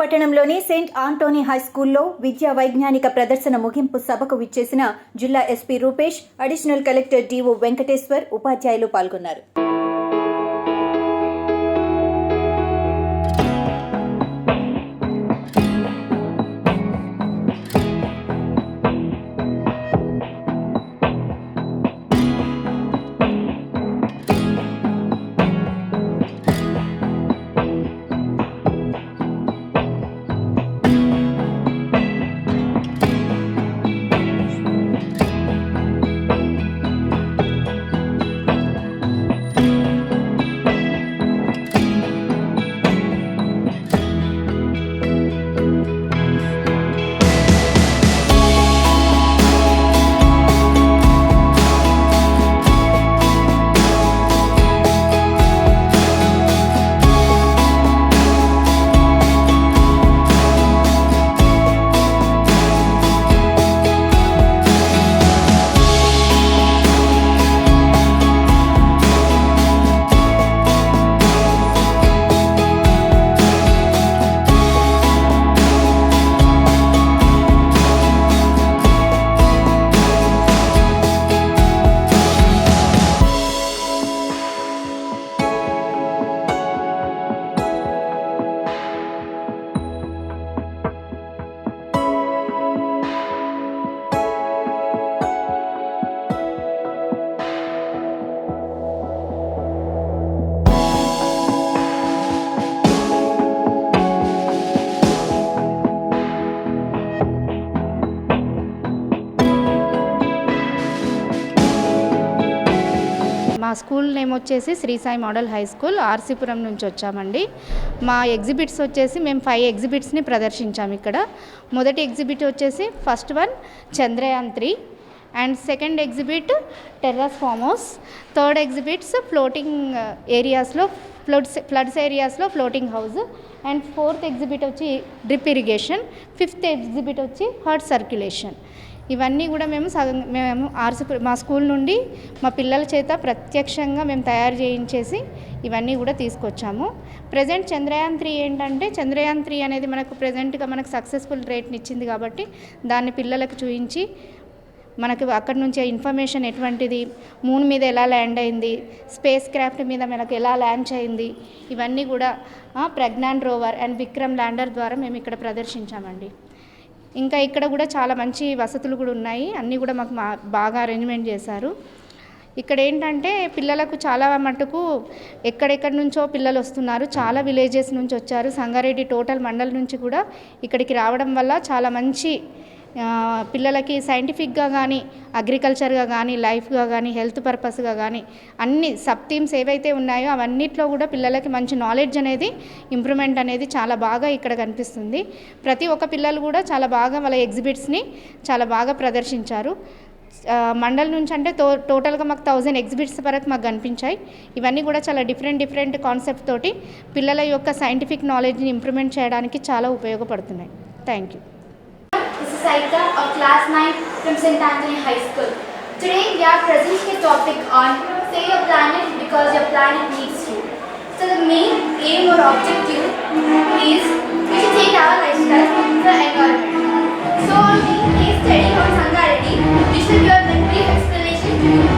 పట్టణంలోని Saint Antony high స్కూల్లో విద్యా వైజ్ఞానిక ప్రదర్శన ముగింపు సభకు విచ్చేసిన జిల్లా SP Rupesh additional collector DO Venkateshwar ఉపాధ్యాయులు పాల్గొన్నారు. మా స్కూల్ నేమ్ వచ్చేసి Sri Sai model high school RCPuram నుంచి వచ్చామండి. మా ఎగ్జిబిట్స్ వచ్చేసి మేము ఫైవ్ ఎగ్జిబిట్స్ని ప్రదర్శించాము ఇక్కడ. మొదటి ఎగ్జిబిట్ వచ్చేసి first one Chandrayaan three and second exhibit terrace farm house third exhibits floating ఏరియాస్లో ఫ్లడ్స్ ఫ్లడ్స్ ఏరియాస్లో floating house and fourth exhibit వచ్చి డ్రిప్ ఇరిగేషన్ ఫిఫ్త్ ఎగ్జిబిట్ వచ్చి హార్ట్ సర్క్యులేషన్. ఇవన్నీ కూడా మేము సగం మేము ఆర్సి మా స్కూల్ నుండి మా పిల్లల చేత ప్రత్యక్షంగా మేము తయారు చేయించేసి ఇవన్నీ కూడా తీసుకొచ్చాము. ప్రజెంట్ చంద్రయాన్ త్రీ ఏంటంటే చంద్రయాన్ త్రీ అనేది మనకు ప్రజెంట్గా మనకు సక్సెస్ఫుల్ రేట్ని ఇచ్చింది కాబట్టి దాన్ని పిల్లలకు చూపించి మనకు అక్కడ నుంచి ఇన్ఫర్మేషన్ ఎటువంటిది మూన్ మీద ఎలా ల్యాండ్ అయింది స్పేస్ క్రాఫ్ట్ మీద మనకు ఎలా ల్యాండ్ అయింది ఇవన్నీ కూడా Pragyan rover and Vikram lander ద్వారా మేము ఇక్కడ ప్రదర్శించామండి. ఇంకా ఇక్కడ కూడా చాలా మంచి వసతులు కూడా ఉన్నాయి. అన్నీ కూడా మాకు మా బాగా అరేంజ్మెంట్ చేశారు. ఇక్కడ ఏంటంటే పిల్లలకు చాలా మటుకు ఎక్కడెక్కడి నుంచో పిల్లలు వస్తున్నారు. చాలా విలేజెస్ నుంచి వచ్చారు. సంగారెడ్డి టోటల్ మండల్ నుంచి కూడా ఇక్కడికి రావడం వల్ల చాలా మంచి పిల్లలకి సైంటిఫిక్గా కానీ అగ్రికల్చర్గా కానీ లైఫ్గా కానీ హెల్త్ పర్పస్గా కానీ అన్ని సబ్ థీమ్స్ ఏవైతే ఉన్నాయో అవన్నిట్లో కూడా పిల్లలకి మంచి నాలెడ్జ్ అనేది ఇంప్రూవ్మెంట్ అనేది చాలా బాగా ఇక్కడ కనిపిస్తుంది. ప్రతి ఒక్క పిల్లలు కూడా చాలా బాగా వాళ్ళ ఎగ్జిబిట్స్ని చాలా బాగా ప్రదర్శించారు. మండల్ నుంచి అంటే టో టోటల్గా మాకు థౌజండ్ ఎగ్జిబిట్స్ వరకు మాకు కనిపించాయి. ఇవన్నీ కూడా చాలా డిఫరెంట్ డిఫరెంట్ కాన్సెప్ట్ తోటి పిల్లల యొక్క సైంటిఫిక్ నాలెడ్జ్ని ఇంప్రూవ్మెంట్ చేయడానికి చాలా ఉపయోగపడుతున్నాయి. Thank you. Saika of class 9 from St. Anthony High School. Today we are presenting a topic on save your planet because your planet needs you. So the main aim or objective is we should change our lifestyle for environment. So the case study on Sangarati, we should give a brief explanation to you.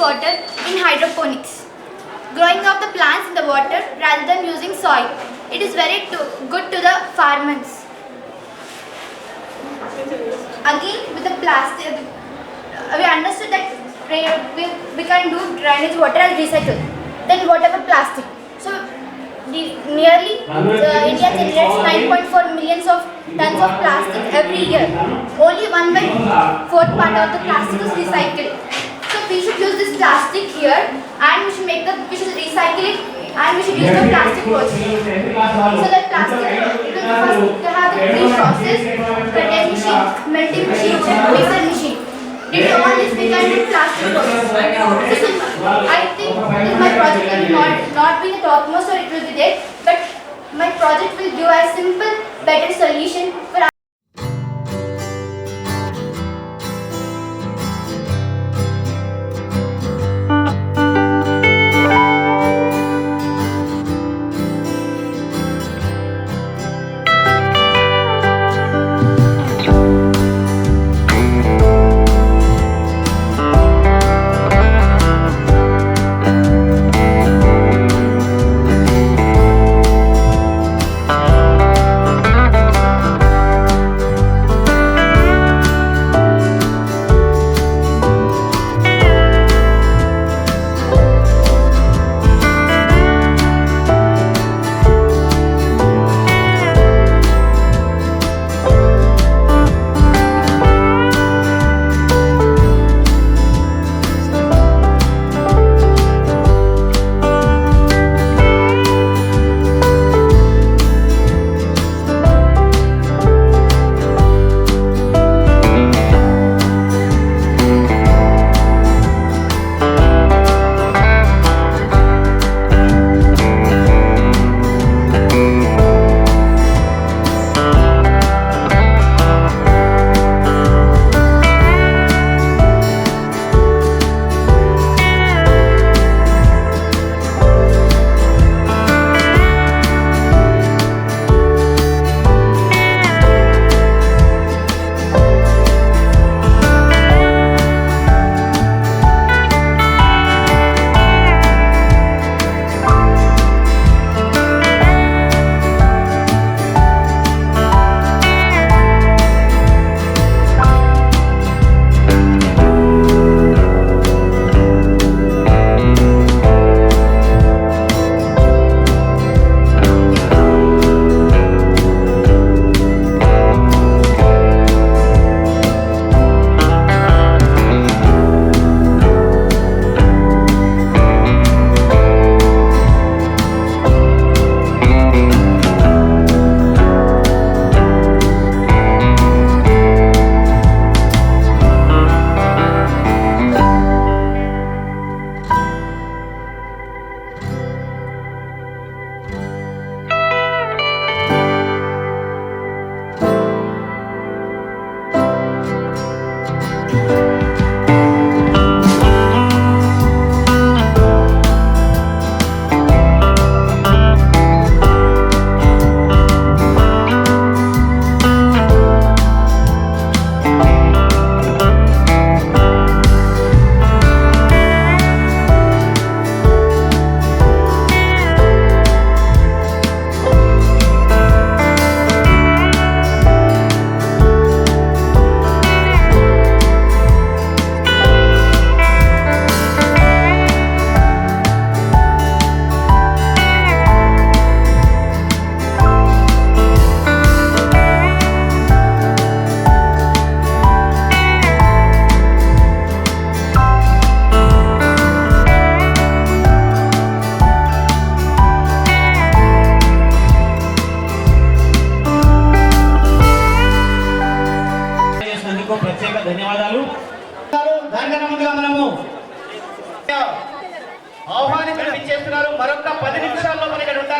Water in hydroponics. Growing of the plants in the water rather than using soil. It is very to, good to the farmers. Again with the plastic, uh, we understood that we, we can do drainage water and recycle. Then whatever plastic. So nearly uh, India generates 9.4 millions of tons of plastic every year. Only one by fourth part of the plastic is recycled. We should use this plastic here and we should make the we should recycle it and we should use the plastic watch. So that plastic it will first to have the pre-process, cutting machine, melting machine, mixer machine. To all this we can do plastic process. I think my project will not not be the topmost or it will be there, but my project will give a simple, better solution for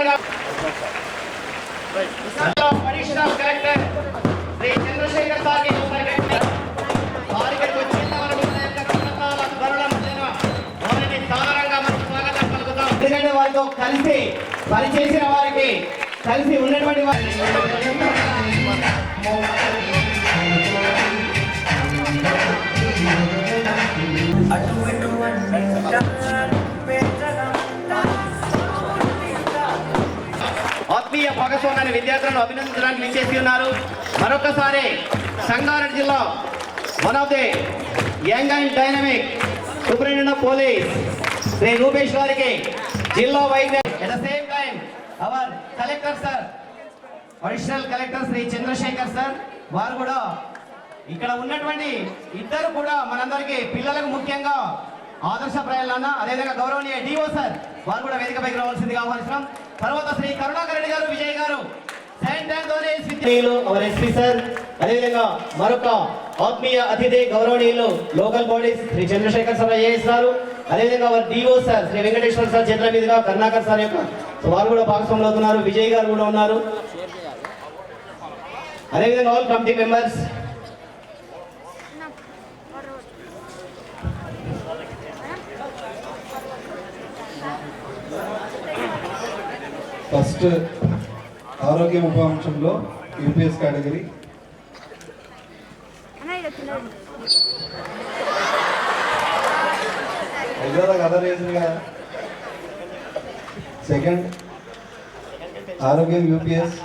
మన additional collector Shri Chandrashekar సార్కి వారికి వచ్చి మనం స్వాగతం ఎందుకంటే వారితో కలిసి పనిచేసిన వారికి కలిసి ఉన్నటువంటి వారి చక్కని విద్యార్థులను అభినందించడానికి విచ్చేసి ఉన్నారు. మరొకసారి సంగారెడ్డి జిల్లా one of the young and dynamic superintendent of police Sri Rupesh గారికి జిల్లా వైద్య at the same time our collector sir additional collector Sri Chandrashekar sir వారు కూడా ఇక్కడ ఉన్నటువంటి ఇద్దరు కూడా మనందరికీ పిల్లలకు ముఖ్యంగా ఆదర్శప్రాయాలన్న అదేవిధంగా గౌరవనీయ డిఓ సార్ వారు కూడా వేదికపైకి రావాల్సిందిగా ఆహ్వానిస్తున్నాం. తర్వాత శ్రీ కరుణాకర్ రెడ్డి గారు విజయ్ గారు. Our SP sir. అదేవిధంగా మరొక ఆత్మీయ అతిథి గౌరవనీయులు local bodies Sri Chandrashekar sir IAS గారు అదేవిధంగా our DO sir Sri Venkateshwara sir చేతుల మీదుగా కరుణాకర్ సార్ యొక్క వారు కూడా భాగస్వాములు అవుతున్నారు. విజయ్ గారు కూడా ఉన్నారు. అదేవిధంగా ఆల్ కమిటీ మెంబర్స్ ఫస్ట్ ఆరోగ్య ఉప అంశంలో యూపీఎస్ కేటగిరీ. ఐదో కథ కదా సెకండ్ ఆరోగ్యం UPS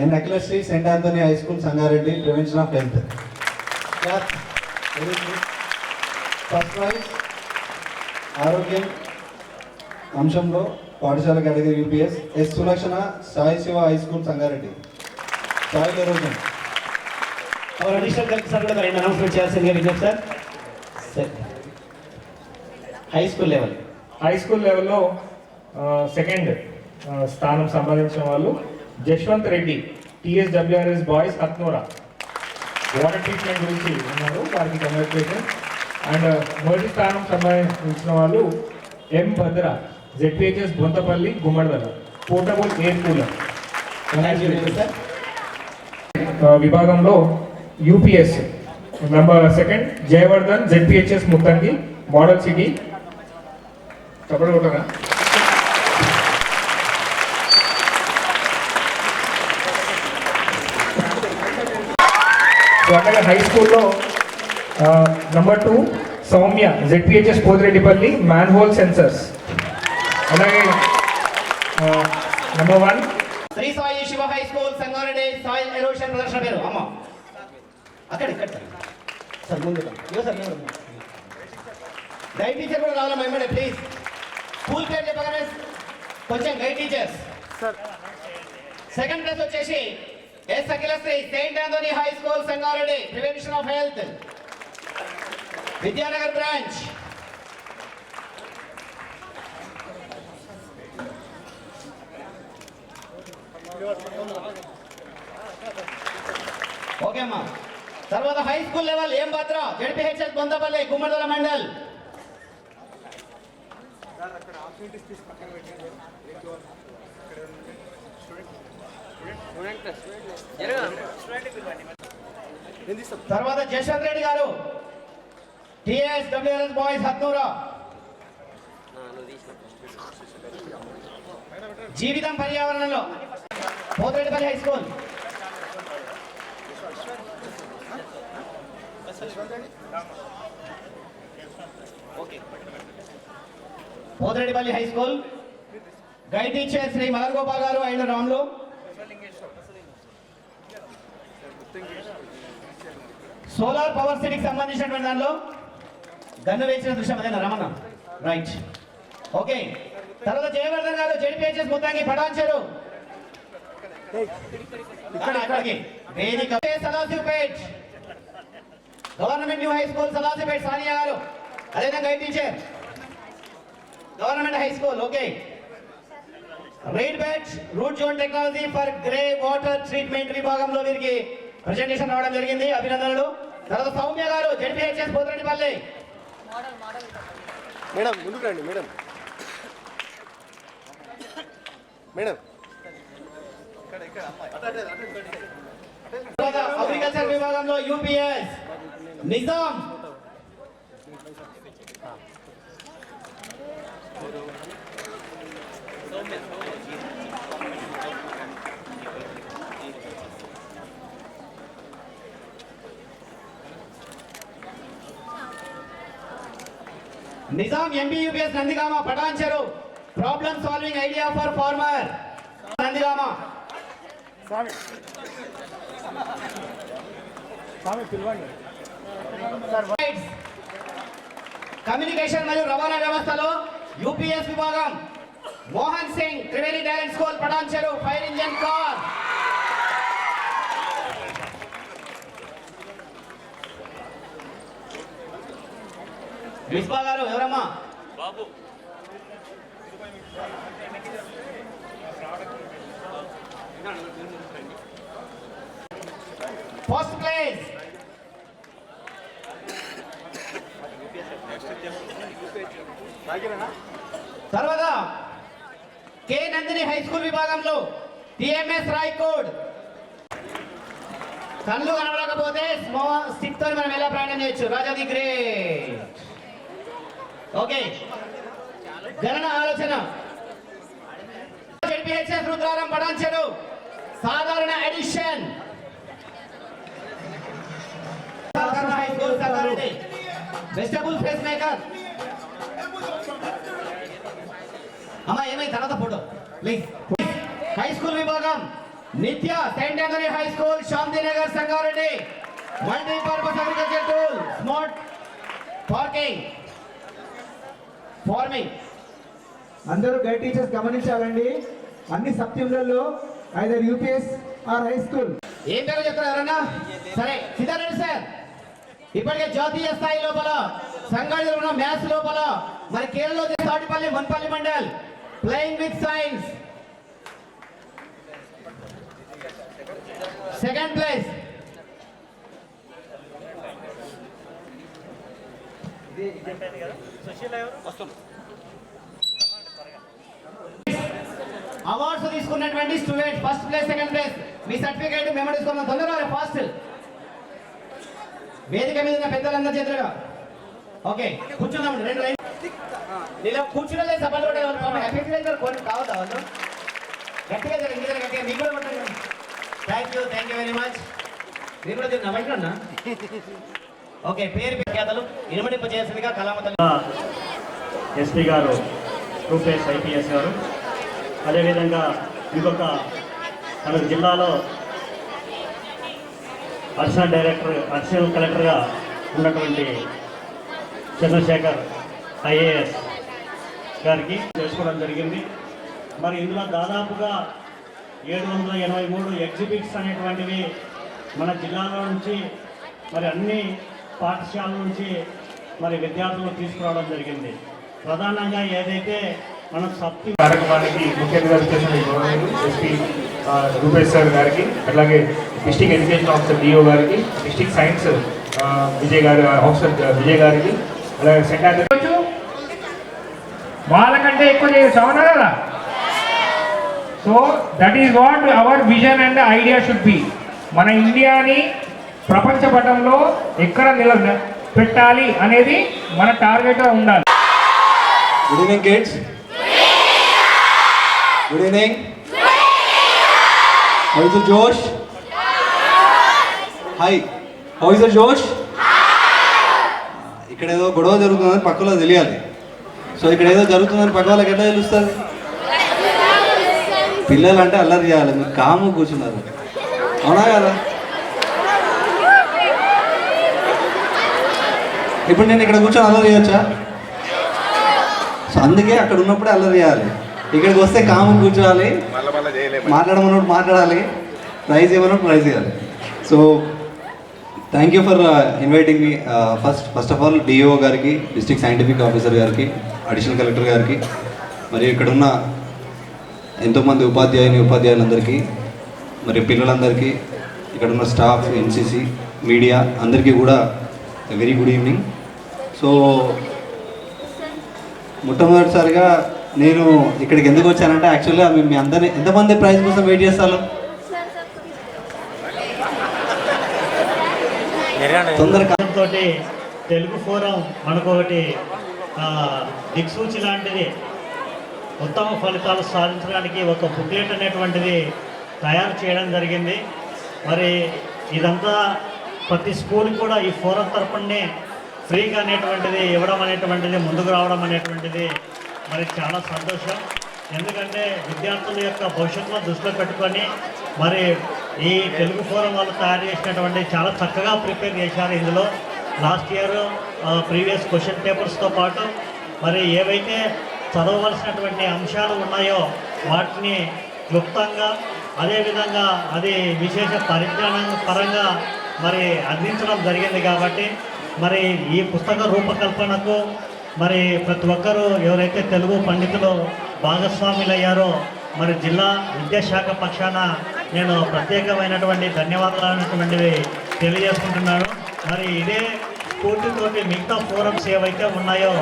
and Akhilasri saint Anthony high school Sangareddy prevention of health first prize ఆరోగ్యం అంశంలో పాఠశాల category UPS S Sulakshana Sai Shiva high school Sangareddy. Sai our additional collector sir కూడా రెండు అనౌన్స్మెంట్ చేయాల్సిందిగా విజ్ఞప్తి sir? High school level high school లెవెల్లో second స్థానం సంపాదించిన వాళ్ళు Jaswanth Reddy TSWRS boys Katnura water treatment గురించి ఉన్నారు వారికి కంగ్రాచులేషన్ అండ్ మొదటి స్థానం సంపాదించిన వాళ్ళు M Bhadra. ZPHS Bontapally Gummadidala portable air cooler విభాగంలో UPS number second Jayavardhan ZPHS Muthangi model city. కొట్టరా? సో అట్లాగే హై స్కూల్లో number two Soumya ZPHS Pothireddypally manhole sensors అలాగే number one Sri Sai Shiva high school Sangareddy soil erosion ప్రదర్శన పేరు. అమ్మ. అక్కడ ఇక్కడ. సార్ ముందు సార్ గైడ్ టీచర్ కూడా రావాలమ్మా వెంబడే ప్లీజ్ స్కూల్ పేరు చెప్పగానే కొంచెం గైడ్ టీచర్స్ సెకండ్ ప్లేస్ వచ్చేసి S Akhilasri Saint Anthony high school Sangareddy. Prevention of health Vidyanagar branch. Okay అమ్మా. తర్వాత హై స్కూల్ లెవెల్ ఏం పాత్ర? జడ్పిహెచ్ఎస్ బొందపల్లి గుమ్మడిదల మండల్. తర్వాత జశ్వంత్ రెడ్డి గారు. TS WS boys Hatnura. జీవితం పర్యావరణంలో. Pothireddypally high school. Pothireddypally high school. Guide teacher Sri Madar Gopal గారు and Ramulu. Solar power సిటీకి సంబంధించినటువంటి దానిలో గన్ను వేసిన దృశ్యం అదేనా రమణ? రైట్. ఓకే. తర్వాత జయవర్ధన్ గారు జడిపిహెచ్ఎస్ మొత్తానికి పటాన్చారు. వేదిక Sadashivpet government new high school Sadashivpet Sania గారు. అదేవిధంగా guide teacher government high school okay reed bed root zone technology for grey water treatment విభాగంలో వీరికి ప్రెజెంటేషన్ రావడం జరిగింది. అభినందనలు. తర్వాత సౌమ్య గారు జడ్పిహెచ్ఎస్ పోతిరెడ్డిపల్లి. మేడం ముందుకు రండి మేడం. మేడం అగ్రికల్చర్ విభాగంలో UPS. Nizam. Nizam MBUPS Nandigama Patan Patancheru. Problem solving idea for farmer Nandigama. Communication మరియు రవాణా వ్యవస్థలో యూపీఎస్ విభాగం Mohan Singh Triveni talent school Patancheru fire engine car. Vishwa గారు ఎవరమ్మా? ఫస్ట్ ప్లేస్ తర్వాత కె నందిని హై స్కూల్ విభాగంలో TMS Raikode. కళ్ళు కనబడకపోతే స్మో స్టిక్తో మనం ఎలా ప్రయాణం చేయొచ్చు? రాజాది గ్రేట్. ఓకే. గణన ఆలోచన. జడ్పిహెచ్ఎస్ రుద్రారం పడాంచెడు సాధారణ ఎడిషన్. వెజిటబుల్ ఫేస్ మేకర్ అమ్మా ఏమై తర్వాత ఫోటో. ప్లీజ్ హై స్కూల్ విభాగం. Nitya saint high school Shantinagar Sangareddy. Multipurpose agriculture tool smart parking farming అందరూ గైడ్ టీచర్స్ గమనించాలండి. అన్ని సబ్జెక్టులలో either UPS or high school ఏం పేరు చెప్తారు ఎవరన్నా? సరే సిద్ధారెడ్డి సార్. ఇప్పటికే జాతీయ స్థాయి లోపల సంఘాలు ఉన్న మ్యాథ్స్ లోపల మరి కేరళలో Tatipalli Manpalli mandal playing with science second place awards తీసుకున్నటువంటి student first place second place మీ సర్టిఫికేట్ మేము తీసుకున్నాం తొందరగా ఫాస్ట్ వేదిక మీద ఉన్న పెద్దలందరి చేతులుగా. ఓకే కూర్చున్నాం రెండు లైన్. నీలో కూర్చున్నలే సభలు కూడా కొన్ని కావద్దా వాళ్ళు గట్టిగా జరగండి ఇంక గట్టిగా మీకు కూడా కొట్టండి. Thank you thank you very much మీరు కూడా తిన్నా బయట ఉన్నా? ఓకే పేరు విఖ్యాతలు ఇనుమడింప చేసిందిగా కళామతలు. ఎస్పీ గారు రూపేష్ ఐపీఎస్ గారు. అదేవిధంగా ఇంకొక మన జిల్లాలో అడిషనల్ డైరెక్టర్ అడిషనల్ కలెక్టర్గా ఉన్నటువంటి చంద్రశేఖర్ ఐఏఎస్ గారికి చేసుకోవడం జరిగింది. మరి ఇందులో దాదాపుగా ఏడు వందల ఎనభై మూడు ఎగ్జిబిట్స్ అనేటువంటివి మన జిల్లాలో నుంచి మరి అన్ని పాఠశాల నుంచి మరి విద్యార్థులు తీసుకురావడం జరిగింది. ప్రధానంగా ఏదైతే మనం సప్తి కార్యక్రమానికి ముఖ్య అతిథిగా ఎస్పీ రూపేష్ సార్ గారికి అలాగే డిస్టిక్ ఎడ్యుకేషన్ ఆఫీసర్ డిఓ గారికి డిస్టిక్ సైన్స్ విజయ్ గారి ఆఫీసర్ విజయ్ గారికి అలాగే సెక్రటరీ వాళ్ళకంటే ఎక్కువ చేయొచ్చు అవునా కదా so that is what our vision and idea should be మన ఇండియాని ప్రపంచ పటంలో ఎక్కడ నిల పెట్టాలి అనేది మన టార్గెట్గా ఉండాలి. Good evening kids good evening josh hi how is josh ఇక్కడ ఏదో గొడవ జరుగుతుందని పక్కలో తెలియాలి. సో ఇక్కడ ఏదో జరుగుతుందని పక్క వాళ్ళకి ఎట్లా తెలుస్తుంది? పిల్లలు అంటే అల్లరి చేయాలి. మీరు కాము కూర్చున్నారు. అవునా కదా? ఇప్పుడు నేను ఇక్కడ కూర్చొని అల్లరి చేయొచ్చా? సో అందుకే అక్కడ ఉన్నప్పుడే అల్లరి చేయాలి. ఇక్కడికి వస్తే కాము కూర్చోవాలి. మాట్లాడమన్నప్పుడు మాట్లాడాలి. ప్రైజ్ ఇవ్వనప్పుడు ప్రైజ్ ఇవ్వాలి. So thank you for inviting me first first of all DO గారికి డిస్ట్రిక్ట్ సైంటిఫిక్ ఆఫీసర్ గారికి అడిషనల్ కలెక్టర్ గారికి మరియు ఇక్కడ ఉన్న ఎంతోమంది ఉపాధ్యాయుని ఉపాధ్యాయులందరికీ మరి పిల్లలందరికీ ఇక్కడ ఉన్న స్టాఫ్ ఎన్సీసీ మీడియా అందరికీ కూడా వెరీ గుడ్ ఈవినింగ్ సో మొట్టమొదటిసారిగా నేను ఇక్కడికి ఎందుకు వచ్చానంటే యాక్చువల్గా మీ మీ అందరినీ ఎంతమంది ప్రైజ్ కోసం వెయిట్ చేస్తాను తోటి తెలుగు ఫోరం మనకు ఒకటి దిక్సూచి లాంటిది. ఉత్తమ ఫలితాలు సాధించడానికి ఒక బుక్లెట్ అనేటువంటిది తయారు చేయడం జరిగింది. మరి ఇదంతా ప్రతి స్కూల్ కూడా ఈ ఫోరం తరపునే ఫ్రీగా అనేటువంటిది ఇవ్వడం అనేటువంటిది ముందుకు రావడం అనేటువంటిది మరి చాలా సంతోషం. ఎందుకంటే విద్యార్థుల యొక్క భవిష్యత్తులో దృష్టిలో పెట్టుకొని మరి ఈ తెలుగు ఫోరం వాళ్ళు తయారు చేసినటువంటి చాలా చక్కగా ప్రిపేర్ చేశారు ఇందులో. లాస్ట్ ఇయర్ ప్రీవియస్ క్వశ్చన్ పేపర్స్తో పాటు మరి ఏవైతే చదవవలసినటువంటి అంశాలు ఉన్నాయో వాటిని క్లుప్తంగా అదేవిధంగా అది విశేష పరిజ్ఞానం పరంగా మరి అందించడం జరిగింది కాబట్టి మరి ఈ పుస్తక రూపకల్పనకు మరి ప్రతి ఒక్కరూ ఎవరైతే తెలుగు పండితులు భాగస్వాములయ్యారో మరి జిల్లా విద్యాశాఖ పక్షాన నేను ప్రత్యేకమైనటువంటి ధన్యవాదాలు అనేటువంటివి తెలియజేసుకుంటున్నాను. మరి ఇదే స్ఫూర్తితోటి మిగతా ఫోరమ్స్ ఏవైతే ఉన్నాయో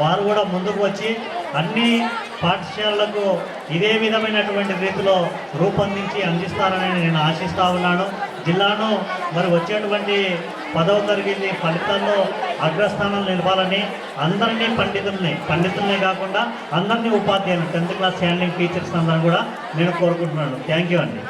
వారు కూడా ముందుకు వచ్చి అన్ని పాఠశాలలకు ఇదే విధమైనటువంటి రీతిలో రూపొందించి అందిస్తారని నేను ఆశిస్తా ఉన్నాను. జిల్లాను మరి వచ్చేటువంటి పదవ తరగతి ఫలితాల్లో అగ్రస్థానం నిలపాలని అందరినీ పండితుల్ని పండితుల్నే కాకుండా అందరినీ ఉపాధ్యాయులు టెన్త్ క్లాస్ హ్యాండింగ్ టీచర్స్ అందరూ కూడా నేను కోరుకుంటున్నాను. థ్యాంక్ యూ అండి.